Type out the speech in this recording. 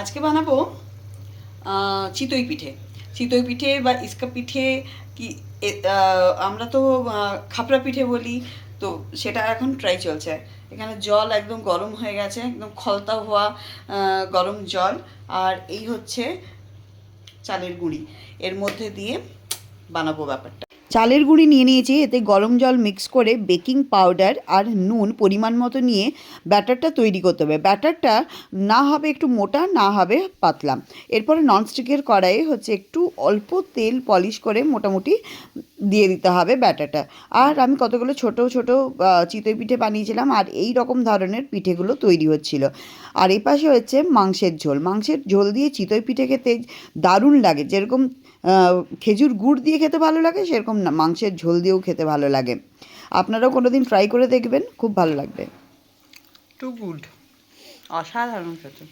আজকে বানাবো চিতই পিঠে। চিতই পিঠে বা ইস্কা পিঠে কি আমরা তো খাপড়া পিঠে বলি, তো সেটা এখন ট্রাই চলছে। এখানে জল একদম গরম হয়ে গেছে, একদম খলতা হওয়া গরম জল। আর এই হচ্ছে চালের গুঁড়ি। এর মধ্যে দিয়ে বানাবো ব্যাপারটা। চালের গুঁড়ি নিয়ে নিয়েছি, এতে গরম জল মিক্স করে বেকিং পাউডার আর নুন পরিমাণ মতো নিয়ে ব্যাটারটা তৈরি করতে হবে। ব্যাটারটা না হবে একটু মোটা, না হবে পাতলা। এরপরে ননস্টিকের কড়াইয়ে হচ্ছে একটু অল্প তেল পলিশ করে মোটামুটি দিয়ে দিতে হবে ব্যাটারটা। আর আমি কতগুলো ছোট ছোট চিতই পিঠে বানিয়েছিলাম আর এই রকম ধরনের পিঠেগুলো তৈরি হচ্ছিল। আর এই পাশে হচ্ছে মাংসের ঝোল। মাংসের ঝোল দিয়ে চিতই পিঠে খেতে দারুণ লাগে। যেরকম খেজুর গুড় দিয়ে খেতে ভালো লাগে, সেরকম মাংসের ঝোল দিয়েও খেতে ভালো লাগে। আপনারাও কোনো দিন ট্রাই করে দেখবেন, খুব ভালো লাগবে। টু গুড অসাধারণ খেতে